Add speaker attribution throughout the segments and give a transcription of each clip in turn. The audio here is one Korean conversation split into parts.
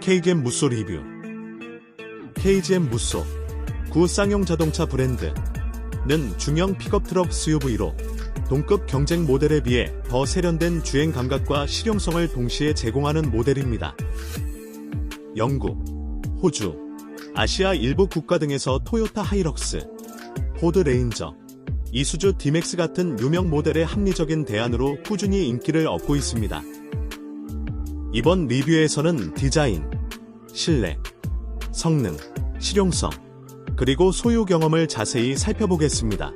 Speaker 1: KGM 무쏘 리뷰 KGM 무쏘 구 쌍용 자동차 브랜드는 중형 픽업 트럭 SUV로 동급 경쟁 모델에 비해 더 세련된 주행 감각과 실용성을 동시에 제공하는 모델입니다. 영국, 호주, 아시아 일부 국가 등에서 토요타 하이럭스, 포드 레인저, 이수주 디맥스 같은 유명 모델의 합리적인 대안으로 꾸준히 인기를 얻고 있습니다. 이번 리뷰에서는 디자인, 실내, 성능, 실용성, 그리고 소유 경험을 자세히 살펴보겠습니다.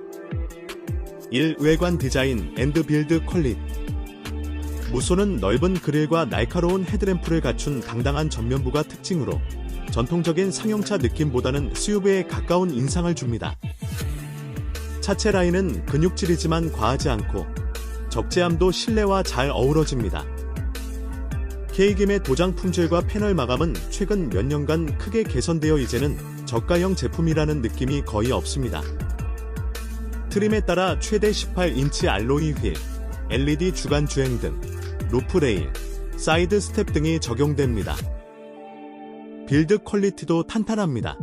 Speaker 1: 1. 외관 디자인 앤드 빌드 퀄리티 무쏘는 넓은 그릴과 날카로운 헤드램프를 갖춘 당당한 전면부가 특징으로 전통적인 상용차 느낌보다는 SUV에 가까운 인상을 줍니다. 차체 라인은 근육질이지만 과하지 않고 적재함도 실내와 잘 어우러집니다. K김의 도장 품질과 패널 마감은 최근 몇 년간 크게 개선되어 이제는 저가형 제품이라는 느낌이 거의 없습니다. 트림에 따라 최대 18인치 알로이 휠, LED 주간 주행 등, 루프 레일, 사이드 스텝 등이 적용됩니다. 빌드 퀄리티도 탄탄합니다.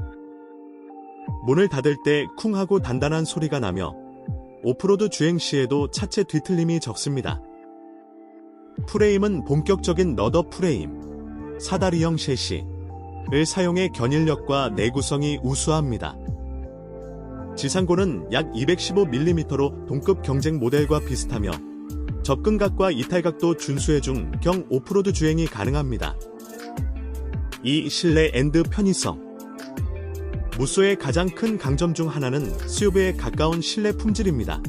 Speaker 1: 문을 닫을 때 쿵 하고 단단한 소리가 나며 오프로드 주행 시에도 차체 뒤틀림이 적습니다. 프레임은 본격적인 너더 프레임, 사다리형 셰시를 사용해 견인력과 내구성이 우수합니다. 지상고는 약 215mm로 동급 경쟁 모델과 비슷하며 접근각과 이탈각도 준수해 준 경 오프로드 주행이 가능합니다. 이 실내 앤드 편의성 무쏘의 가장 큰 강점 중 하나는 SUV에 가까운 실내 품질입니다.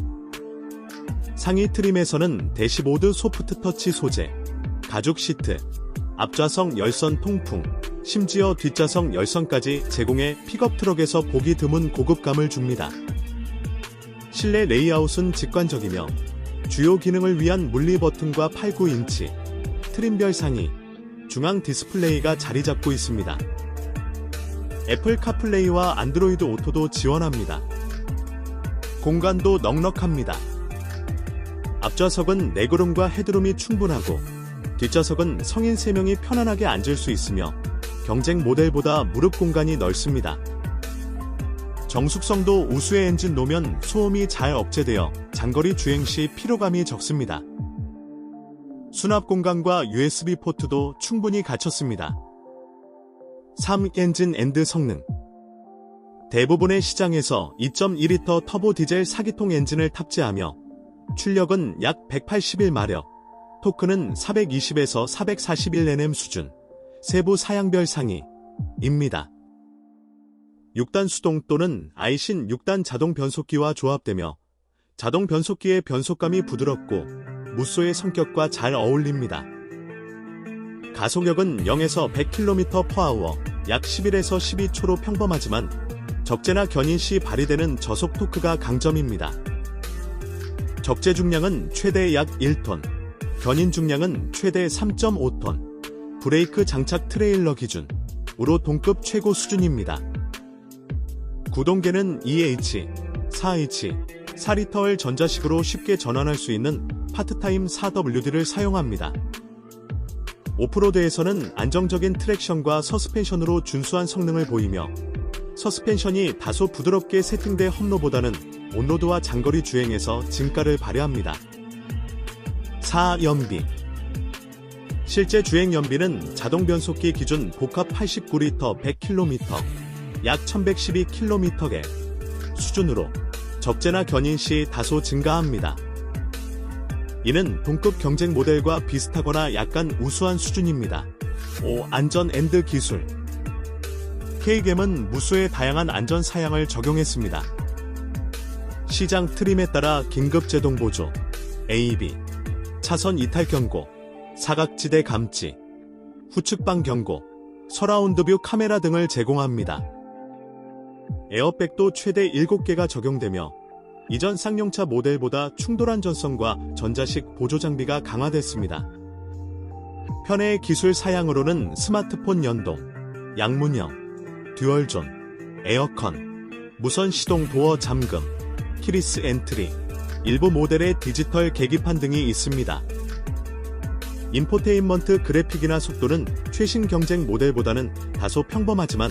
Speaker 1: 상위 트림에서는 대시보드 소프트 터치 소재, 가죽 시트, 앞좌석 열선 통풍, 심지어 뒷좌석 열선까지 제공해 픽업 트럭에서 보기 드문 고급감을 줍니다. 실내 레이아웃은 직관적이며 주요 기능을 위한 물리 버튼과 8, 9인치, 트림별 상이, 중앙 디스플레이가 자리 잡고 있습니다. 애플 카플레이와 안드로이드 오토도 지원합니다. 공간도 넉넉합니다. 앞좌석은 레그룸과 헤드룸이 충분하고 뒷좌석은 성인 3명이 편안하게 앉을 수 있으며 경쟁 모델보다 무릎 공간이 넓습니다. 정숙성도 우수의 엔진 노면 소음이 잘 억제되어 장거리 주행 시 피로감이 적습니다. 수납 공간과 USB 포트도 충분히 갖췄습니다. 3. 엔진 앤드 성능 대부분의 시장에서 2.2L 터보 디젤 4기통 엔진을 탑재하며 출력은 약 181마력, 토크는 420에서 441Nm 수준, 세부 사양별 상위입니다. 6단 수동 또는 아이신 6단 자동 변속기와 조합되며 자동 변속기의 변속감이 부드럽고 무쏘의 성격과 잘 어울립니다. 가속력은 0에서 100km/h 약 11에서 12초로 평범하지만 적재나 견인 시 발휘되는 저속 토크가 강점입니다. 적재 중량은 최대 약 1톤, 견인 중량은 최대 3.5톤, 브레이크 장착 트레일러 기준으로 동급 최고 수준입니다. 구동계는 EH, 4H, 4리터를 전자식으로 쉽게 전환할 수 있는 파트타임 4WD를 사용합니다. 오프로드에서는 안정적인 트랙션과 서스펜션으로 준수한 성능을 보이며 서스펜션이 다소 부드럽게 세팅돼 험로보다는 온로드와 장거리 주행에서 진가를 발휘합니다. 4. 연비 실제 주행 연비는 자동 변속기 기준 복합 89리터 100km, 약 1112km의 수준으로 적재나 견인 시 다소 증가합니다. 이는 동급 경쟁 모델과 비슷하거나 약간 우수한 수준입니다. 5. 안전 앤드 기술 K겜은 무수의 다양한 안전 사양을 적용했습니다. 시장 트림에 따라 긴급 제동 보조, AEB, 차선 이탈 경고, 사각지대 감지, 후측방 경고, 서라운드 뷰 카메라 등을 제공합니다. 에어백도 최대 7개가 적용되며 이전 쌍용차 모델보다 충돌 안전성과 전자식 보조 장비가 강화됐습니다. 편의 기술 사양으로는 스마트폰 연동, 양문형, 듀얼존, 에어컨, 무선 시동 도어 잠금, 키리스 엔트리, 일부 모델의 디지털 계기판 등이 있습니다. 인포테인먼트 그래픽이나 속도는 최신 경쟁 모델보다는 다소 평범하지만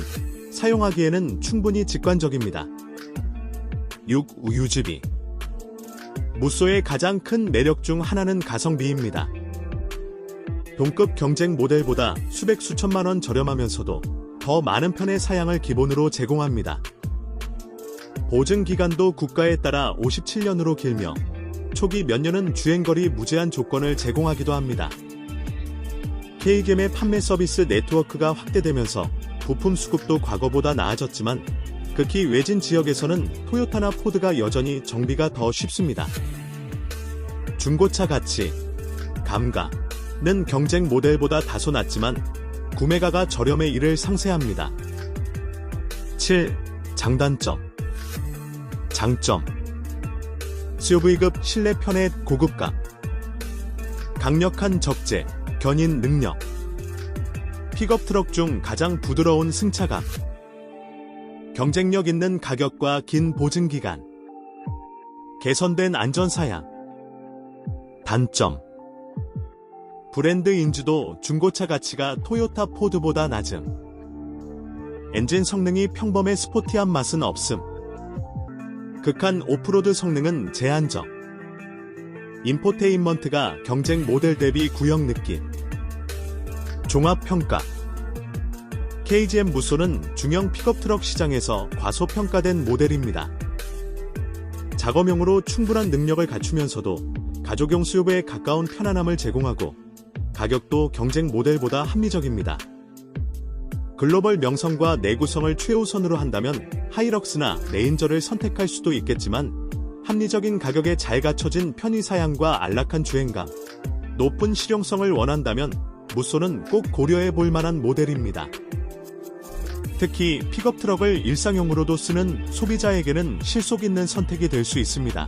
Speaker 1: 사용하기에는 충분히 직관적입니다. 6. 우유집이 무쏘의 가장 큰 매력 중 하나는 가성비입니다. 동급 경쟁 모델보다 수백 수천만 원 저렴하면서도 더 많은 편의 사양을 기본으로 제공합니다. 보증 기간도 국가에 따라 57년으로 길며 초기 몇 년은 주행거리 무제한 조건을 제공하기도 합니다. K겜의 판매 서비스 네트워크가 확대되면서 부품 수급도 과거보다 나아졌지만 극히 외진 지역에서는 토요타나 포드가 여전히 정비가 더 쉽습니다. 중고차 가치, 감가는 경쟁 모델보다 다소 낮지만 구매가가 저렴해 이를 상세합니다. 7. 장단점 장점 SUV급 실내 편의 고급감 강력한 적재, 견인 능력 픽업 트럭 중 가장 부드러운 승차감 경쟁력 있는 가격과 긴 보증 기간. 개선된 안전 사양. 단점. 브랜드 인지도 중고차 가치가 토요타 포드보다 낮음. 엔진 성능이 평범해 스포티한 맛은 없음. 극한 오프로드 성능은 제한적. 인포테인먼트가 경쟁 모델 대비 구형 느낌. 종합평가 KGM 무쏘는 중형 픽업 트럭 시장에서 과소평가된 모델입니다. 작업용으로 충분한 능력을 갖추면서도 가족용 수요에 가까운 편안함을 제공하고 가격도 경쟁 모델보다 합리적입니다. 글로벌 명성과 내구성을 최우선으로 한다면 하이럭스나 레인저를 선택할 수도 있겠지만 합리적인 가격에 잘 갖춰진 편의 사양과 안락한 주행감, 높은 실용성을 원한다면 무쏘는 꼭 고려해 볼 만한 모델입니다. 특히 픽업 트럭을 일상용으로도 쓰는 소비자에게는 실속 있는 선택이 될 수 있습니다.